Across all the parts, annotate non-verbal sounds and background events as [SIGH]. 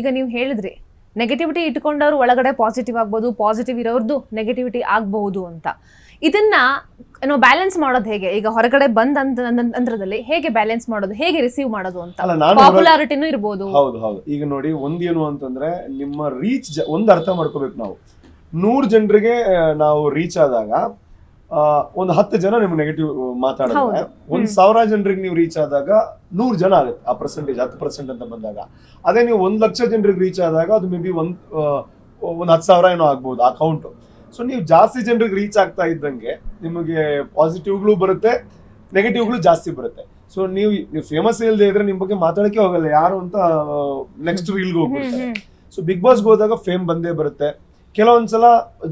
ಈಗ ನೀವು ಹೇಳಿದ್ರಿ ನೆಗೆಟಿವಿಟಿ ಇಟ್ಕೊಂಡವ್ರು ಒಳಗಡೆ ಪಾಸಿಟಿವ್ ಆಗ್ಬೋದು ಪಾಸಿಟಿವ್ ಇರೋರ್ದು ನೆಗೆಟಿವಿಟಿ ಆಗಬಹುದು ಅಂತ. ಇದನ್ನ ಏನೋ ಬ್ಯಾಲೆನ್ಸ್ ಮಾಡೋದು ಹೇಗೆ? ಈಗ ಹೊರಗಡೆ ಬಂದ ನಂತರದಲ್ಲಿ ಹೇಗೆ ಬ್ಯಾಲೆನ್ಸ್ ಮಾಡೋದು ಹೇಗೆ ರಿಸೀವ್ ಮಾಡೋದು ಅಂತ? ಪಾಪ್ಯುಲಾರಿಟಿನೂ ಇರ್ಬೋದು. ಹೌದು ಹೌದು. ಈಗ ನೋಡಿ ಒಂದೇನು ಅಂತಂದ್ರೆ ನಿಮ್ಮ ರೀಚ್ ಒಂದು ಅರ್ಥ ಮಾಡ್ಕೋಬೇಕು ನಾವು. ನೂರು ಜನರಿಗೆ ನಾವು ರೀಚ್ ಆದಾಗ ಒಂದು ಹತ್ತು ಜನ ನಿಮ್ಗೆ ನೆಗೆಟಿವ್ ಮಾತಾಡೋದು. ಒಂದ್ ಸಾವಿರ ಜನರಿಗೆ ನೀವು ರೀಚ್ ಆದಾಗ ನೂರು ಜನ ಆಗುತ್ತೆ ಆ ಪರ್ಸೆಂಟೇಜ್ ಹತ್ತು ಪರ್ಸೆಂಟ್ ಅಂತ ಬಂದಾಗ. ಅದೇ ನೀವು ಒಂದು ಲಕ್ಷ ಜನರಿಗೆ ರೀಚ್ ಆದಾಗ ಅದು ಮೇ ಬಿ ಒಂದು ಒಂದು ಹತ್ತು ಸಾವಿರ ಏನೋ ಆಗ್ಬೋದು ಆ ಕೌಂಟು ಸೊ ನೀವು ಜಾಸ್ತಿ ಜನರಿಗೆ ರೀಚ್ ಆಗ್ತಾ ಇದ್ದಂಗೆ ನಿಮಗೆ ಪಾಸಿಟಿವ್ಗಳು ಬರುತ್ತೆ ನೆಗೆಟಿವ್ಗಳು ಜಾಸ್ತಿ ಬರುತ್ತೆ. ಸೊ ನೀವು ನೀವು ಫೇಮಸ್ ಇಲ್ಲದೆ ಇದ್ರೆ ನಿಮ್ಮ ಬಗ್ಗೆ ಮಾತಾಡೋಕೆ ಹೋಗಲ್ಲ ಯಾರು ಅಂತ ನೆಕ್ಸ್ಟ್ ರೀಲ್ಗೆ ಹೋಗ್ಬಿಡ್ತಾರೆ ಸೊ ಬಿಗ್ ಬಾಸ್ಗೆ ಹೋದಾಗ ಫೇಮ್ ಬಂದೇ ಬರುತ್ತೆ. ಕೆಲವೊಂದ್ಸಲ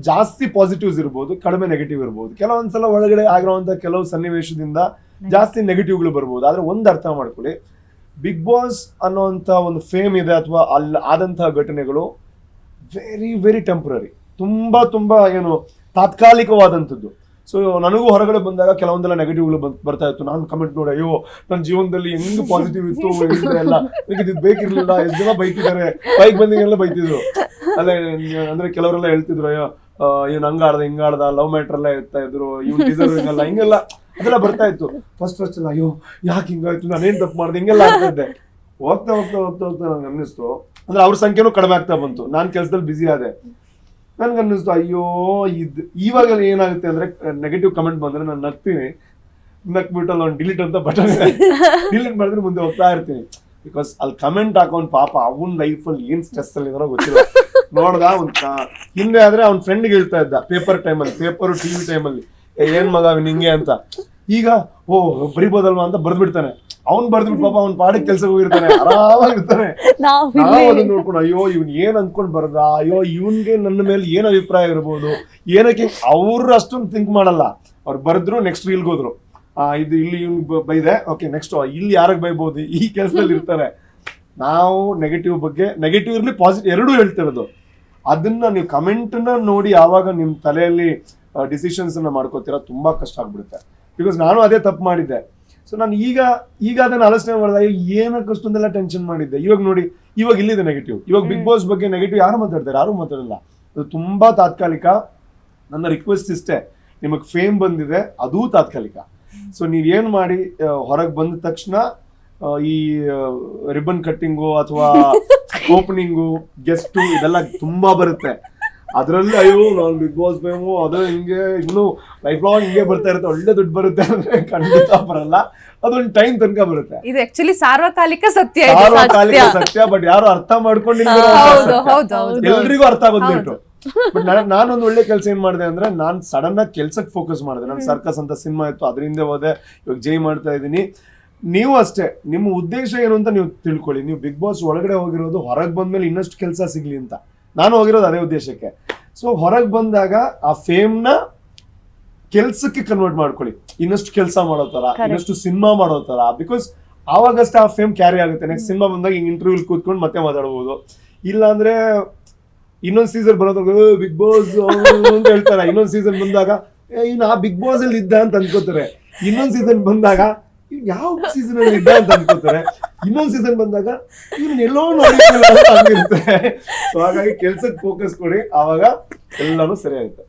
ಜಾಸ್ತಿ ಪಾಸಿಟಿವ್ಸ್ ಇರ್ಬೋದು ಕಡಿಮೆ ನೆಗೆಟಿವ್ ಇರ್ಬೋದು. ಕೆಲವೊಂದ್ಸಲ ಒಳಗಡೆ ಆಗಿರೋವಂಥ ಕೆಲವು ಸನ್ನಿವೇಶದಿಂದ ಜಾಸ್ತಿ ನೆಗೆಟಿವ್ಗಳು ಬರ್ಬೋದು. ಆದರೆ ಒಂದು ಅರ್ಥ ಮಾಡ್ಕೊಳ್ಳಿ. ಬಿಗ್ ಬಾಸ್ ಅನ್ನೋಂಥ ಒಂದು ಫೇಮ್ ಇದೆ ಅಥವಾ ಅಲ್ಲಿ ಆದಂತಹ ಘಟನೆಗಳು ವೆರಿ ವೆರಿ ಟೆಂಪ್ರರಿ ತುಂಬ ತುಂಬ ಏನು ತಾತ್ಕಾಲಿಕವಾದಂಥದ್ದು. ಸೊ ನನಗೂ ಹೊರಗಡೆ ಬಂದಾಗ ಕೆಲವೊಂದೆಲ್ಲ ನೆಗೆಟಿವ್ಗಳು ಬರ್ತಾ ಇತ್ತು. ನಾನು ಕಮೆಂಟ್ ನೋಡಿ, ಅಯ್ಯೋ ನನ್ನ ಜೀವನದಲ್ಲಿ ಹೆಂಗ್ ಪಾಸಿಟಿವ್ ಇತ್ತು ಎಲ್ಲ? ನನಗೆ ಇದು ಬೇಕಿರ್ಲಿಲ್ಲ. ಎಷ್ಟು ಜನ ಬೈತಿದ್ದಾರೆ? ಬೈಕ್ ಬಂದಿಗೆಲ್ಲ ಬೈತಿದ್ರು. ಅಲ್ಲೇ, ಅಂದ್ರೆ ಕೆಲವರೆಲ್ಲ ಹೇಳ್ತಿದ್ರು, ಅಯ್ಯೋ ಏನು ಹಂಗಾಡ್ದ ಹಿಂಗಾಡ್ದ ಲವ್ ಮ್ಯಾಟ್ರ್ ಎಲ್ಲ ಇರ್ತಾ ಇದ್ರು, ಇವ್ನು ಡಿಸರ್ವಿಂಗ್ ಅಲ್ಲ. ಹಿಂಗೆಲ್ಲ ಅದೆಲ್ಲ ಬರ್ತಾ ಇತ್ತು. ಫಸ್ಟ್ ಫಸ್ಟ್ ಎಲ್ಲ, ಅಯ್ಯೋ, ಯಾಕೆ ಹಿಂಗಾಯ್ತು ನಾನೇನು ತಪ್ಪು ಮಾಡ್ದೆ? ಹಿಂಗೆಲ್ಲ ಆಗ್ತಾ ಇದ್ದೆ. ಹೋಗ್ತಾ ಹೋಗ್ತಾ ಹೋಗ್ತಾ ಹೋಗ್ತಾ ನಂಗೆ ಅನ್ನಿಸ್ತು. ಅಂದ್ರೆ ಅವ್ರ ಸಂಖ್ಯೆನೂ ಕಡಿಮೆ ಆಗ್ತಾ ಬಂತು. ನಾನು ಕೆಲಸದಲ್ಲಿ ಬಿಸಿ ಆದೆ. ನನ್ಗೆ ಅನ್ನಿಸ್ತು, ಅಯ್ಯೋ, ಇದು ಇವಾಗ ಏನಾಗುತ್ತೆ? ಅಂದ್ರೆ ನೆಗೆಟಿವ್ ಕಮೆಂಟ್ ಬಂದ್ರೆ ನಾನು ನಗ್ತೀನಿ. ನಕ್ಬಿಟ್ಟು ಅಲ್ಲಿ ಒಂದು ಡಿಲೀಟ್ ಅಂತ ಬಟನ್ ಡಿಲೀಟ್ ಮಾಡಿದ್ರೆ ಮುಂದೆ ಹೋಗ್ತಾ ಇರ್ತೀನಿ. ಬಿಕಾಸ್ ಅಲ್ಲಿ ಕಮೆಂಟ್ ಹಾಕೊಂಡು ಪಾಪ ಅವನ್ ಲೈಫಲ್ಲಿ ಏನು ಸ್ಟ್ರೆಸ್ ಅಲ್ಲಿ ಇದಾರೋ ಗೊತ್ತಿಲ್ಲ. ನೋಡ್ದ ಒಂದು ಹಿಂದೆ ಆದ್ರೆ ಅವ್ನ ಫ್ರೆಂಡ್ಗೆ ಹೇಳ್ತಾ ಇದ್ದ ಪೇಪರ್ ಟೈಮಲ್ಲಿ ಪೇಪರ್ ಟಿವಿ ಟೈಮಲ್ಲಿ ಏನ್ ಮಗ ಅವ್ನ್ ಹಿಂಗೆ ಅಂತ. ಈಗ ಓ ಬರಿಬೋದಲ್ವಾ ಅಂತ ಬರ್ದ್ಬಿಡ್ತಾನೆ. ಅವ್ನ್ ಬರ್ದ್ಬಿಟ್ಟು ಪಾಪ ಅವ್ನ್ ಪಾಡಕ್ ಕೆಲ್ಸಕ್ಕೆ ಹೋಗಿರ್ತಾನೆ ಆರಾಮಾಗಿರ್ತಾನೆ ಅದನ್ನ ನೋಡ್ಕೊಂಡು ಅಯ್ಯೋ ಇವ್ನ್ ಏನ್ ಅನ್ಕೊಂಡ್ ಬರ್ದ ಅಯ್ಯೋ ಇವನ್ಗೆ ನನ್ನ ಮೇಲೆ ಏನ್ ಅಭಿಪ್ರಾಯ ಇರ್ಬೋದು ಏನಕ್ಕೆ ಅವ್ರ ಅಷ್ಟೊಂದು ಥಿಂಕ್ ಮಾಡಲ್ಲ. ಅವ್ರು ಬರೆದ್ರು ನೆಕ್ಸ್ಟ್ ರೀಲ್ಗೆ ಹೋದ್ರು. ಆ ಇದು ಇಲ್ಲಿ ಇವ್ನ್ ಬೈದೆ ಓಕೆ ನೆಕ್ಸ್ಟ್ ಇಲ್ಲಿ ಯಾರಿಗೆ ಬೈಬೋದು ಈ ಕೆಲಸದಲ್ಲಿ ಇರ್ತಾರೆ. ನಾವು ನೆಗೆಟಿವ್ ಬಗ್ಗೆ ನೆಗೆಟಿವ್ ಇರ್ಲಿ ಪಾಸಿಟಿವ್ ಎರಡೂ ಹೇಳ್ತಿರೋದು ಅದನ್ನ ನೀವು ಕಮೆಂಟ್ನ ನೋಡಿ ಯಾವಾಗ ನಿಮ್ ತಲೆಯಲ್ಲಿ ಡಿಸಿಷನ್ಸ್ ಅನ್ನ ಮಾಡ್ಕೋತೀರಾ ತುಂಬಾ ಕಷ್ಟ ಆಗ್ಬಿಡುತ್ತೆ. ಬಿಕಾಸ್ ನಾನು ಅದೇ ತಪ್ಪು ಮಾಡಿದ್ದೆ. ಸೊ ನಾನು ಈಗ ಈಗ ಅದನ್ನ ಆಲೋಚನೆ ಮಾಡಿದಾಗ ಏನಕ್ಕೆ ಅಷ್ಟೊಂದೆಲ್ಲ ಟೆನ್ಷನ್ ಮಾಡಿದ್ದೆ. ಇವಾಗ ನೋಡಿ ಇವಾಗ ಇಲ್ಲಿದೆ ನೆಗೆಟಿವ್ ಇವಾಗ ಬಿಗ್ ಬಾಸ್ ಬಗ್ಗೆ ನೆಗೆಟಿವ್ ಯಾರು ಮಾತಾಡ್ತಾರೆ? ಯಾರು ಮಾತಾಡಲ್ಲ. ಅದು ತುಂಬಾ ತಾತ್ಕಾಲಿಕ. ನನ್ನ ರಿಕ್ವೆಸ್ಟ್ ಇಷ್ಟೇ. ನಿಮಗೆ ಫೇಮ್ ಬಂದಿದೆ ಅದೂ ತಾತ್ಕಾಲಿಕ. ಸೊ ನೀವೇನು ಮಾಡಿ ಹೊರಗೆ ಬಂದ ತಕ್ಷಣ ಈ ರಿಬನ್ ಕಟ್ಟಿಂಗು ಅಥವಾ [LAUGHS] ಓಪನಿಂಗು ಗೆಸ್ಟು ಇದೆಲ್ಲ ತುಂಬಾ ಬರುತ್ತೆ. ಅದರಲ್ಲಿ ಅಯ್ಯೋ ನಾನು ಬಿಗ್ ಬಾಸ್ ಬೇಮು ಅದು ಹಿಂಗೆ ಇನ್ನೂ ಲೈಫ್ ಲಾಂಗ್ ಹಿಂಗೆ ಬರ್ತಾ ಇರುತ್ತೆ. ಒಳ್ಳೆ ದುಡ್ಡು ಬರುತ್ತೆ ಅಂದ್ರೆ ಖಂಡಿತ ಬರಲ್ಲ. ಅದೊಂದು ಟೈಮ್ ತನಕ ಬರುತ್ತೆ. ಇದು ಆಕ್ಚುಲಿ ಸಾರ್ವಕಾಲಿಕ ಸತ್ಯ. ಸಾರ್ವಕಾಲಿಕ ಸತ್ಯ. ಬಟ್ ಯಾರು ಅರ್ಥ ಮಾಡ್ಕೊಂಡಿಲ್ಲ ಎಲ್ರಿಗೂ ಅರ್ಥ ಬಂದ್ಬಿಟ್ಟು ಬಟ್ ನಾನೊಂದು ಒಳ್ಳೆ ಕೆಲಸ ಏನ್ ಮಾಡಿದೆ ಅಂದ್ರೆ ನಾನ್ ಸಡನ್ ಆಗಿ ಕೆಲ್ಸಕ್ಕೆ ಫೋಕಸ್ ಮಾಡಿದೆ. ನಾನು ಸರ್ಕಸ್ ಅಂತ ಸಿನಿಮಾ ಇತ್ತು ಅದರಿಂದ ಹೋದೆ ಇವಾಗ ಜೈ ಮಾಡ್ತಾ ಇದ್ದೀನಿ. ನೀವು ಅಷ್ಟೇ ನಿಮ್ಮ ಉದ್ದೇಶ ಏನು ಅಂತ ನೀವು ತಿಳ್ಕೊಳ್ಳಿ. ನೀವು ಬಿಗ್ ಬಾಸ್ ಒಳಗಡೆ ಹೋಗಿರೋದು ಹೊರಗೆ ಬಂದ್ಮೇಲೆ ಇನ್ನಷ್ಟು ಕೆಲಸ ಸಿಗ್ಲಿ ಅಂತ. ನಾನು ಹೋಗಿರೋದು ಅದೇ ಉದ್ದೇಶಕ್ಕೆ. ಸೊ ಹೊರಗೆ ಬಂದಾಗ ಆ ಫೇಮ್ನ ಕೆಲ್ಸಕ್ಕೆ ಕನ್ವರ್ಟ್ ಮಾಡ್ಕೊಳ್ಳಿ. ಇನ್ನಷ್ಟು ಕೆಲಸ ಮಾಡೋ ತರ ಇನ್ನಷ್ಟು ಸಿನಿಮಾ ಮಾಡೋ ತರ ಬಿಕಾಸ್ ಆವಾಗಷ್ಟೇ ಆ ಫೇಮ್ ಕ್ಯಾರಿ ಆಗುತ್ತೆ. ನೆಕ್ಸ್ಟ್ ಸಿನಿಮಾ ಬಂದಾಗ ಹಿಂಗೆ ಇಂಟರ್ವ್ಯೂ ಕೂತ್ಕೊಂಡು ಮತ್ತೆ ಮಾತಾಡ್ಬೋದು. ಇಲ್ಲಾಂದ್ರೆ ಇನ್ನೊಂದ್ ಸೀಸನ್ ಬರೋದಾಗ ಬಿಗ್ ಬಾಸ್ ಅಂತ ಹೇಳ್ತಾರೆ. ಇನ್ನೊಂದ್ ಸೀಸನ್ ಬಂದಾಗ ಏ, ಇವ್ನು ಆ ಬಿಗ್ ಬಾಸ್ ಅಲ್ಲಿ ಇದ್ದ ಅಂತ ಅನ್ಕೋತಾರೆ. ಇನ್ನೊಂದ್ ಸೀಸನ್ ಬಂದಾಗ ಇವ್ನು ಯಾವ ಸೀಸನ್ ಅಲ್ಲಿ ಇದ್ದ ಅಂತ ಅನ್ಕೋತಾರೆ. ಇನ್ನೊಂದು ಸೀಸನ್ ಬಂದಾಗ ಇವ್ನ ಎಲ್ಲೋ ನೋಡಿರ್ಲಿಲ್ಲ ಅಂತ ಹಂಗಿರುತ್ತೆ ಸೊ ಹಾಗಾಗಿ ಕೆಲ್ಸಕ್ಕೆ ಫೋಕಸ್ ಕೊಡಿ. ಆವಾಗ ಎಲ್ಲಾನು ಸರಿ ಆಗುತ್ತೆ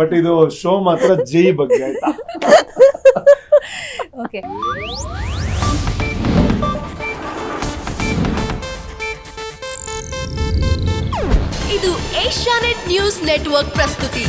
ಬಟ್ ಇದು ಶೋ ಮಾತ್ರ ಜೈ ಬಗ್ಗೆ ಆಯ್ತಾ? ಓಕೆ ಇದು ಏಷ್ಯಾನೆಟ್ ನ್ಯೂಸ್ ನೆಟ್ವರ್ಕ್ ಪ್ರಸ್ತುತಿ.